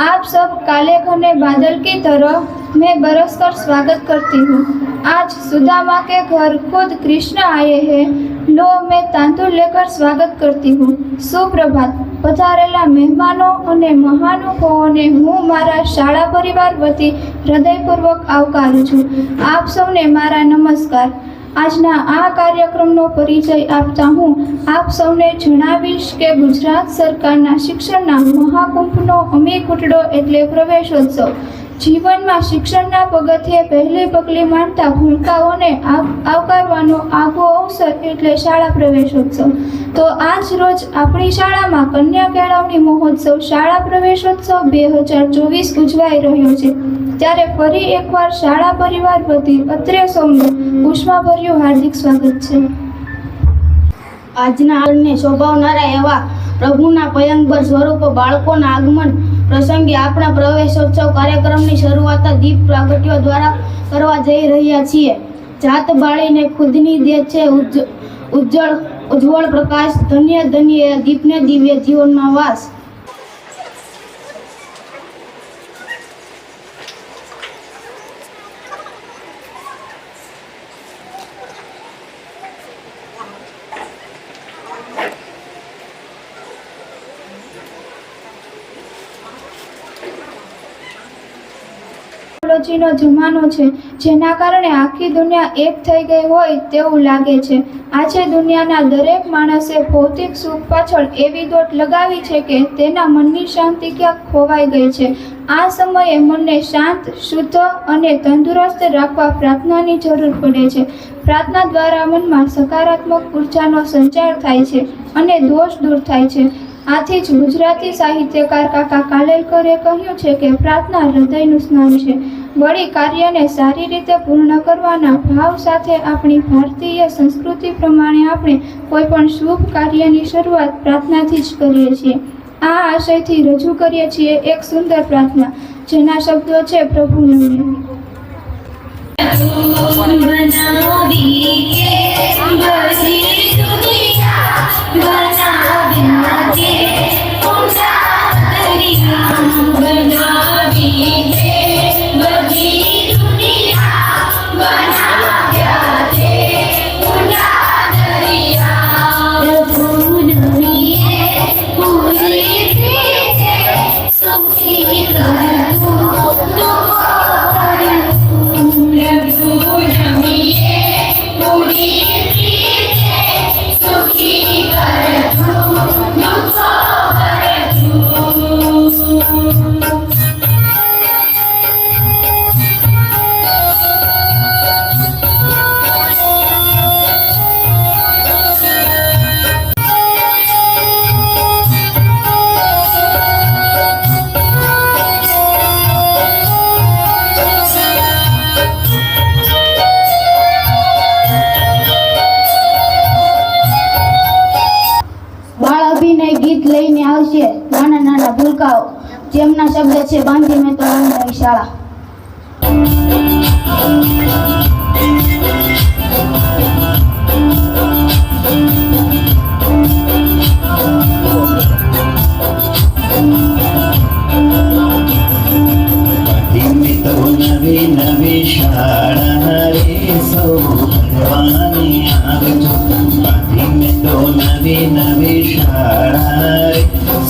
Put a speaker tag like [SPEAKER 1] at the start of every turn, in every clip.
[SPEAKER 1] आप सब काले घने बादल की तरह मैं बरस कर स्वागत करती हूँ आज सुदामा के घर खुद कृष्ण आए हैं लो मैं तांदूळ लेकर स्वागत करती हूँ સુપ્રભાત પધારેલા મહેમાનો અને મહાનુભાવોને હું મારા શાળા પરિવાર વતી હૃદયપૂર્વક આવકારું છું આપ સૌને મારા નમસ્કાર આજના આ કાર્યક્રમનો પરિચય આપતા હું આપ સૌને જણાવીશ કે ગુજરાત સરકારના શિક્ષણના મહાકુંભનો અમી ઘૂંટડો એટલે પ્રવેશોત્સવ. જીવનમાં શિક્ષણના પગથિયે પહેલી પગલી માંડતા ભૂલકાઓને આવકારવાનો આગવો અવસર એટલે શાળા પ્રવેશોત્સવ. તો આજ રોજ આપણી શાળામાં કન્યા કેળવણી મહોત્સવ શાળા પ્રવેશોત્સવ બે હજાર ચોવીસ ઉજવાઈ રહ્યો છે. ત્યારે ફરી એકવાર શાળા પરિવાર વતી અત્રે સૌનું ઉષ્માભર્યું હાર્દિક સ્વાગત છે.
[SPEAKER 2] આજના આગળને શોભાવનારા એવા પ્રભુના ભયંકર સ્વરૂપો બાળકોના આગમન પ્રસંગે આપણા પ્રવેશોત્સવ કાર્યક્રમની શરૂઆત દીપ પ્રાગટ્યો દ્વારા કરવા જઈ રહ્યા છીએ. જાત બાળીને ખુદની દે છે ઉજ્જ- ઉજ્જળ, ઉજ્જવળ પ્રકાશ, ધન્ય ધન્ય દીપને દિવ્ય જીવનમાં વાસ.
[SPEAKER 1] ટેકનોલોજીનો જમાનો છે, જેના કારણે આખી દુનિયા એક થઈ ગઈ હોય તેવું લાગે છે. આજે દુનિયાના દરેક માણસે ભૌતિક સુખ પાછળ એવી દોટ લગાવી છે કે તેના મનની શાંતિ ક્યાંક ખોવાઈ ગઈ છે. આ સમયે મનને શાંત, શુદ્ધ અને તંદુરસ્ત રાખવા પ્રાર્થનાની જરૂર પડે છે. પ્રાર્થના દ્વારા મનમાં સકારાત્મક ઉર્જાનો સંચાર થાય છે અને દોષ દૂર થાય છે. આથી જ ગુજરાતી સાહિત્યકાર કાકા કાલેલકરે કહ્યું છે કે પ્રાર્થના હૃદયનું સ્નાન છે. વળી કાર્યને સારી રીતે પૂર્ણ કરવાના ભાવ સાથે આપણી ભારતીય સંસ્કૃતિ પ્રમાણે આપણે કોઈ પણ શુભ કાર્યની શરૂઆત પ્રાર્થનાથી જ કરીએ છીએ. આ આશયથી રજૂ કરીએ છીએ એક સુંદર પ્રાર્થના, જેના શબ્દો છે પ્રભુનું
[SPEAKER 2] Tidak. નાના ભૂલકાઓ. જેમના શબ્દ છે, બાંધી મેં તો નાની શાળા.
[SPEAKER 3] નવી નવી શાળા રે સૌ ભગવાની આવજો ધીમે તો નવી નવી શાળા. રે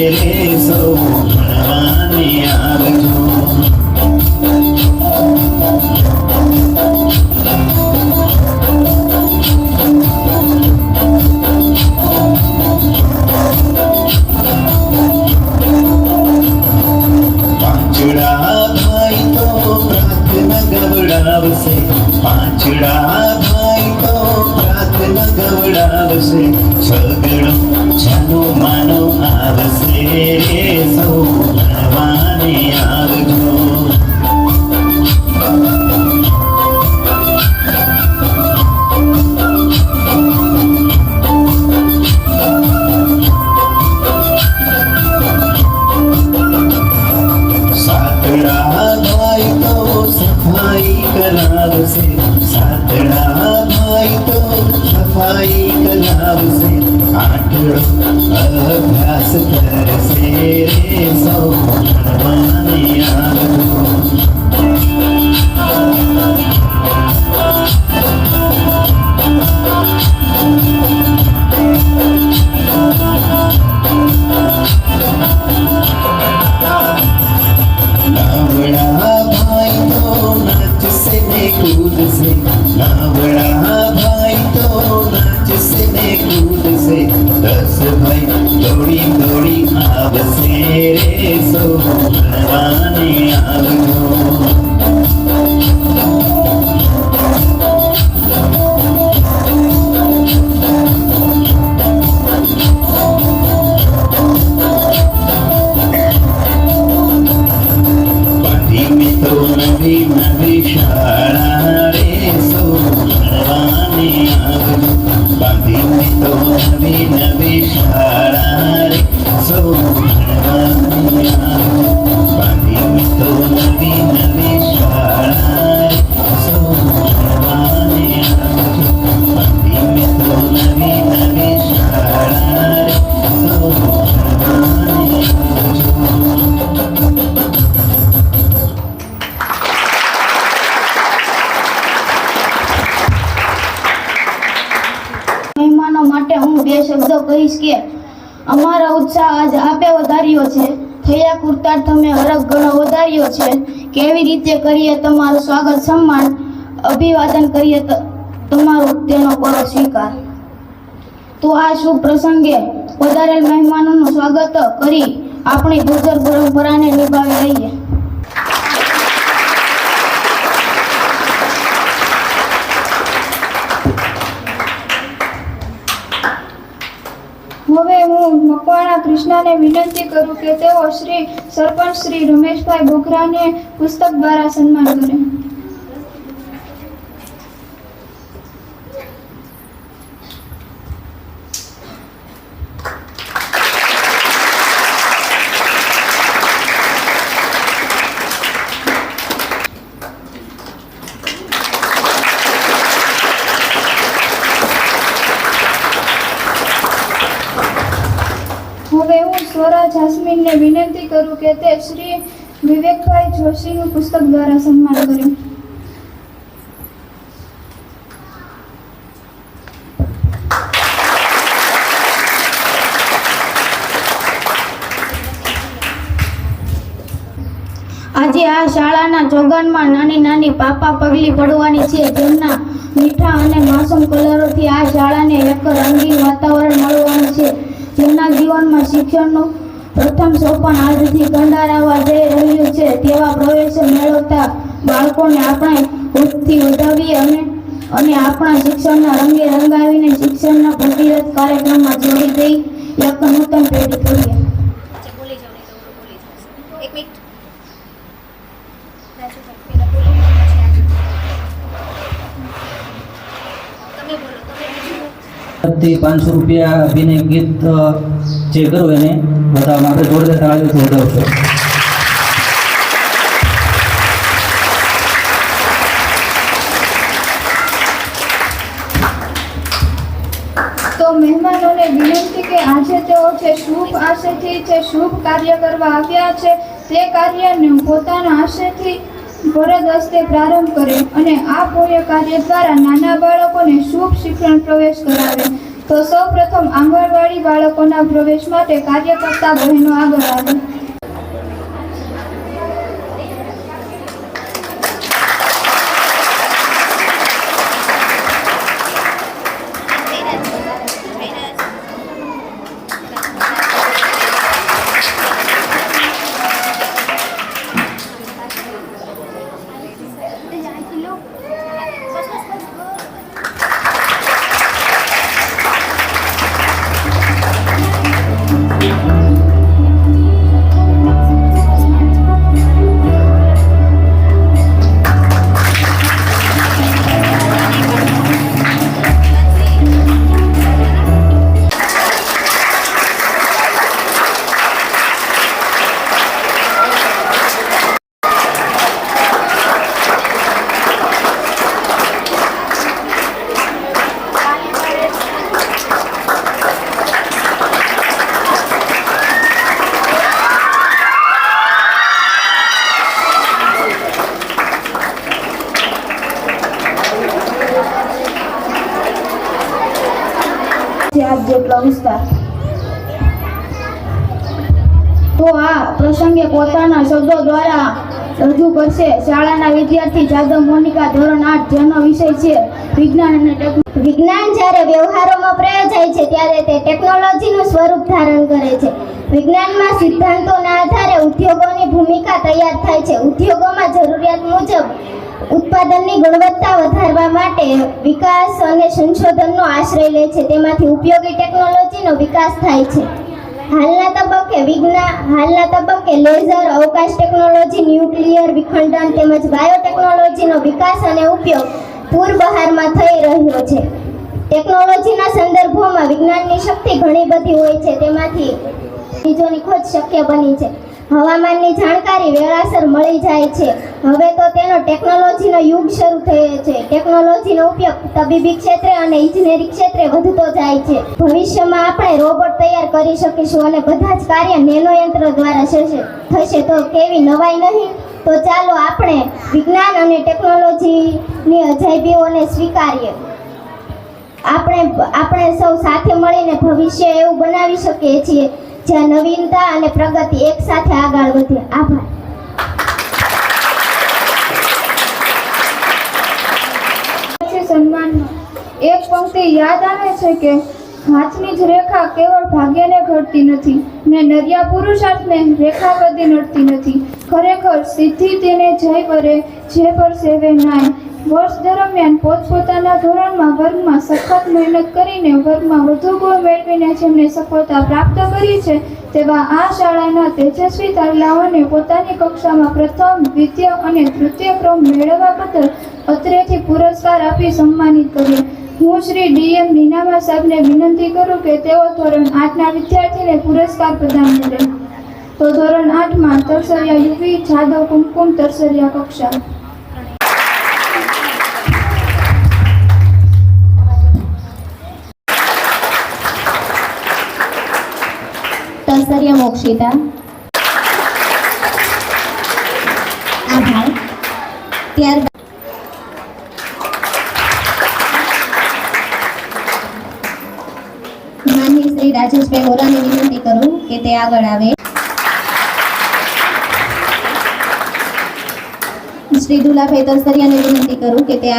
[SPEAKER 3] Ele é નાચશે ને
[SPEAKER 2] રીતે કરીએ, તમારું સ્વાગત, સન્માન, અભિવાદન કરીએ તમારો તેનો કરો સ્વીકાર. તો આ શુભ પ્રસંગે વધારેલ મહેમાનોનું સ્વાગત કરી આપણી ગુજર પરંપરાને નિભાવી લઈએ
[SPEAKER 1] હવે હું મકવાણા કૃષ્ણાને વિનંતી કરું કે તેઓ શ્રી સરપંચ શ્રી રમેશભાઈ બોખરાને પુસ્તક દ્વારા સન્માન કરે. સ્વરા જાસ્મીનને વિનંતી કરું કે તે શ્રી વિવેકભાઈ જોશીનું પુસ્તક દ્વારા સન્માન કર્યું
[SPEAKER 2] આજે આ શાળાના ચોગાનમાં નાની નાની પાપા પગલી પડવાની છે. જેમના મીઠા અને માસૂમ કલરોથી આ શાળાને એક રંગીન વાતાવરણ મળવાનું છે જેમના જીવનમાં શિક્ષણનું પ્રથમ સોપાન આજથી કંડારાવા જઈ રહ્યું છે. તેવા પ્રવેશ મેળવતા બાળકોને આપણે ઉત્થી વધાવી અને અને આપણા શિક્ષણના રંગે રંગાવીને શિક્ષણના પ્રતિરથ કાર્યક્રમમાં જોડી દઈ એક નૂતન પેઢી
[SPEAKER 4] થી પાંચસો રૂપિયા અભિનય ગીત જે કરું એને બધા માટે જોરદાર તાળીઓથી વધાવશો
[SPEAKER 1] તો કે આજે તેઓ છે શુભ આશયથી જે શુભ કાર્ય કરવા આવ્યા છે, તે કાર્યને પોતાના આશયથી ભરત હસ્તે પ્રારંભ કર્યો અને આ પુણ્ય કાર્ય દ્વારા નાના બાળકોને શુભ શિક્ષણ પ્રવેશ કરાવે તો સૌ પ્રથમ આંગણવાડી બાળકોના પ્રવેશ માટે કાર્યકર્તા બહેનો આગળ આવે.
[SPEAKER 2] વિદ્યાર્થી જાદવ મોનિકા ધોરણ આઠ જેનો વિષય છે વિજ્ઞાન અને
[SPEAKER 5] વિજ્ઞાન જ્યારે વ્યવહારોમાં પ્રયોજાય છે ત્યારે તે ટેકનોલોજીનું સ્વરૂપ ધારણ કરે છે. વિજ્ઞાનમાં સિદ્ધાંતોના આધારે ઉદ્યોગોની ભૂમિકા તૈયાર થાય છે. ઉદ્યોગોમાં જરૂરિયાત મુજબ ઉત્પાદનની ગુણવત્તા વધારવા માટે વિકાસ અને સંશોધનનો આશ્રય લે છે. તેમાંથી ઉપયોગી ટેકનોલોજીનો વિકાસ થાય છે. હાલના તબક્કે વિજ્ઞાન હાલના તબક્કે લેઝર, અવકાશ ટેકનોલોજી, ન્યુક્લિયર વિખંડન તેમજ બાયોટેકનોલોજીનો વિકાસ અને ઉપયોગ પૂર બહારમાં થઈ રહ્યો છે. ટેકનોલોજીના સંદર્ભોમાં વિજ્ઞાનની શક્તિ ઘણી બધી હોય છે, તેમાંથી બીજોની ખોજ શક્ય બની છે. હવામાનની જાણકારી વેળાસર મળી જાય છે. હવે તો તેનો ટેકનોલોજીનો યુગ શરૂ થયો છે. ટેકનોલોજીનો ઉપયોગ તબીબી ક્ષેત્રે અને ઇજનેરી ક્ષેત્રે વધતો જાય છે. ભવિષ્યમાં આપણે રોબોટ તૈયાર કરી શકીશું અને બધા જ કાર્ય નેનો યંત્ર દ્વારા થશે. તો કેવી નવાઈ નહીં? તો ચાલો આપણે વિજ્ઞાન અને ટેકનોલોજીની અજાયબીઓને સ્વીકારીએ. આપણે આપણે સૌ સાથે મળીને ભવિષ્ય એવું બનાવી શકીએ છીએ જ્યાં નવીનતા અને પ્રગતિ એક સાથે આગળ વધે. આભાર
[SPEAKER 1] છે સન્માનનો એક પંક્તિ યાદ આવે છે કે હાથની જ રેખા કેવળ ભાગ્યને ઘડતી નથી ને નર્યા પુરુષાર્થને રેખા કદી નડતી નથી. ખરેખર સિદ્ધિ તેને જય કરે, જે પર સેવે નાય. વર્ષ દરમિયાન પોતપોતાના ધોરણમાં વર્ગમાં સખત મહેનત કરીને વર્ગમાં વધુ ગુણ મેળવીને જેમને સફળતા પ્રાપ્ત કરી છે, તેવા આ શાળાના તેજસ્વી તારલાઓને પોતાની કક્ષામાં પ્રથમ, દ્વિતીય અને તૃતીય ક્રમ મેળવવા બદલ અત્રેથી પુરસ્કાર આપી સન્માનિત કરીએ હું શ્રી ડીએમ નીનામા સાહેબને વિનંતી કરું કે તેઓ ધોરણ આઠના વિદ્યાર્થીને પુરસ્કાર પ્રદાન કરે. તો ધોરણ આઠમાં તરસરિયા યુવી જાદવ કુમકુમ, તરસરિયા કક્ષા.
[SPEAKER 5] તસર્ય મોક્ષિતા. આભાર. ત્યારબાદ માનની શ્રી રાજેશભાઈ હોરાને વિનંતી કરું કે તે આગળ આવે શ્રી દુલાભાઈ તરસરિયાને વિનંતી કરું કે તે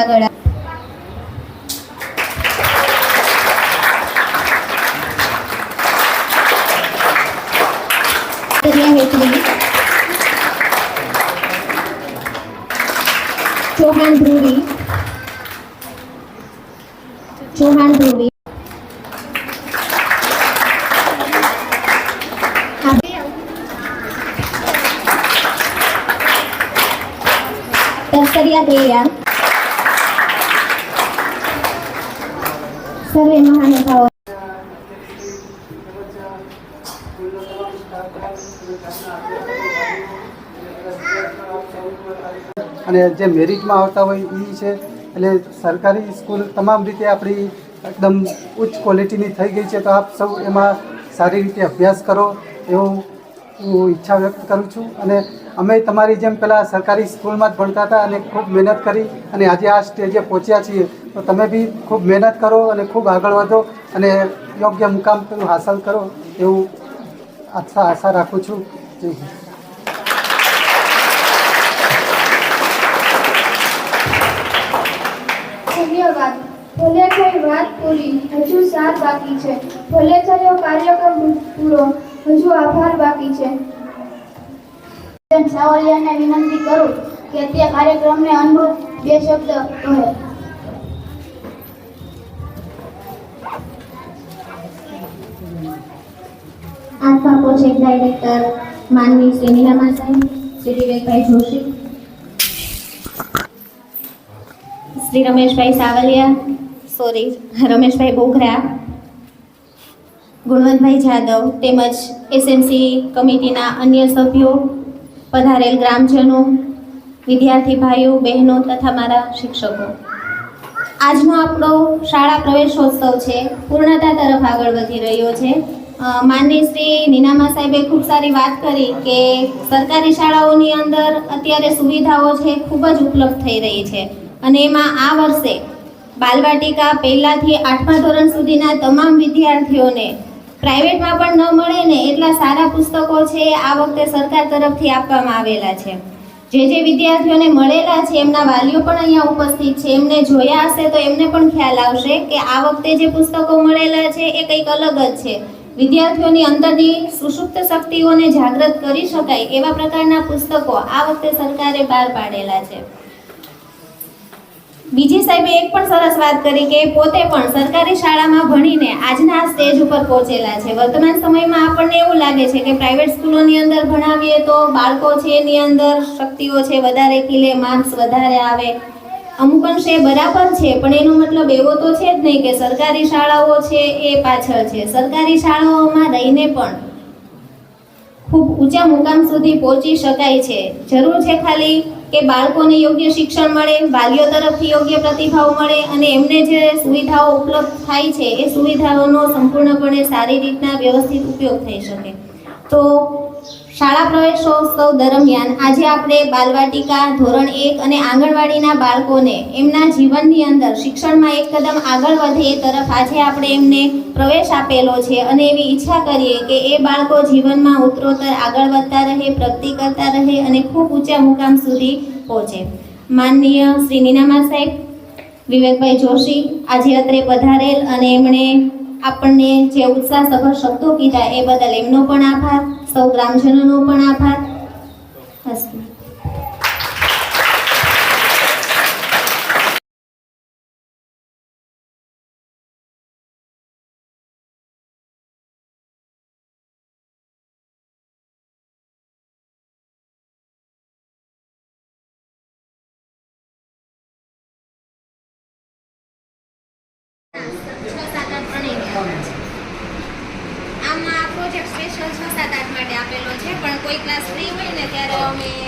[SPEAKER 5] તરસરિયા દેયા સર્વે મહાનુભાવો
[SPEAKER 6] અને જે મેરિટમાં આવતા હોય એ છે. એટલે સરકારી સ્કૂલ તમામ રીતે આપણી એકદમ ઉચ્ચ ક્વોલિટીની થઈ ગઈ છે. તો આપ સૌ એમાં સારી રીતે અભ્યાસ કરો. એવું હું ઈચ્છા વ્યક્ત કરું છું અને અમે તમારી જેમ પહેલાં સરકારી સ્કૂલમાં જ ભણતા હતા અને ખૂબ મહેનત કરી અને આજે આ સ્ટેજે પહોંચ્યા છીએ. તો તમે બી ખૂબ મહેનત કરો અને ખૂબ આગળ વધો અને યોગ્ય મુકામ હાંસલ કરો એવું આશા આશા રાખું છું. જય હિન્દ.
[SPEAKER 1] ભલે થયો કાર્યક્રમ પૂરો હજુ આભાર બાકી છે.
[SPEAKER 2] સાવલિયાને વિનંતી કરું કે તે કાર્યક્રમને અનુરૂપ બે શબ્દ કહે.
[SPEAKER 5] આત્મા પ્રોજેક્ટ ડાયરેક્ટર માનવી શ્રી નીલામા સાહેબ, શ્રી વિવેકભાઈ જોશી. શ્રી રમેશભાઈ સાવલિયા સોરી રમેશભાઈ બોઘરા. ગુણવંતભાઈ જાદવ તેમજ એસએમસી કમિટીના અન્ય સભ્યો, પધારેલ ગ્રામજનો, વિદ્યાર્થી ભાઈઓ, બહેનો તથા મારા શિક્ષકો. આજનો આપણો શાળા પ્રવેશોત્સવ છે, પૂર્ણતા તરફ આગળ વધી રહ્યો છે. માનની શ્રી નીનામા સાહેબે ખૂબ સારી વાત કરી કે સરકારી શાળાઓની અંદર અત્યારે સુવિધાઓ છે, ખૂબ જ ઉપલબ્ધ થઈ રહી છે. અને એમાં આ વર્ષે
[SPEAKER 7] બાલવાટિકા પહેલાંથી આઠમા ધોરણ સુધીના તમામ વિદ્યાર્થીઓને પ્રાઇવેટમાં પણ ન મળે ને એટલા સારા પુસ્તકો છે આ વખતે સરકાર તરફથી આપવામાં આવેલા છે. જે જે વિદ્યાર્થીઓને મળેલા છે, એમના વાલીઓ પણ અહીંયા ઉપસ્થિત છે. એમને જોયા હશે તો એમને પણ ખ્યાલ આવશે કે આ વખતે જે પુસ્તકો મળેલા છે એ કંઈક અલગ જ છે. વિદ્યાર્થીઓની અંદરની સુષુપ્ત શક્તિઓને જાગૃત કરી શકાય એવા પ્રકારના પુસ્તકો આ વખતે સરકારે બહાર પાડેલા છે. બીજી સાહેબે એક પણ સરસ વાત કરી કે પોતે પણ સરકારી શાળામાં ભણીને આજના સ્ટેજ ઉપર પહોંચેલા છે. વર્તમાન સમયમાં આપણને એવું લાગે છે કે પ્રાઇવેટ સ્કૂલોની અંદર ભણાવીએ તો બાળકો છે એની અંદર શક્તિઓ છે, વધારે કિલે માર્ક્સ વધારે આવે. અમુક અંશે બરાબર છે, પણ એનો મતલબ એવો તો છે જ નહીં કે સરકારી શાળાઓ છે એ પાછળ છે. સરકારી શાળાઓમાં રહીને પણ ખૂબ ઊંચા મુકામ સુધી પહોંચી શકાય છે. જરૂર છે ખાલી કે બાળકોને યોગ્ય શિક્ષણ મળે, વાલીઓ તરફથી યોગ્ય પ્રતિભાવ મળે અને એમને જે સુવિધાઓ ઉપલબ્ધ થાય છે, એ સુવિધાઓનો સંપૂર્ણપણે સારી રીતના વ્યવસ્થિત ઉપયોગ થઈ શકે. તો શાળા પ્રવેશોત્સવ દરમિયાન આજે આપણે બાલવાટિકા ધોરણ એક અને આંગણવાડીના બાળકોને એમના જીવનની અંદર શિક્ષણમાં એક કદમ આગળ વધે એ તરફ આજે આપણે એમને પ્રવેશ આપેલો છે અને એવી ઈચ્છા કરીએ કે એ બાળકો જીવનમાં ઉત્તરોત્તર આગળ વધતા રહે, પ્રગતિ કરતા રહે અને ખૂબ ઊંચા મુકામ સુધી પહોંચે. માનનીય શ્રી નીનામા સાહેબ, વિવેકભાઈ જોશી, આજે અત્રે પધારેલ અને એમણે આપણને જે ઉત્સાહસભર શબ્દો કીધા એ બદલ એમનો પણ આભાર. સૌ ગ્રામજનોનો પણ આભાર. અસ્તુ કોઈ ક્લાસ ફ્રી હોય ને ત્યારે અમે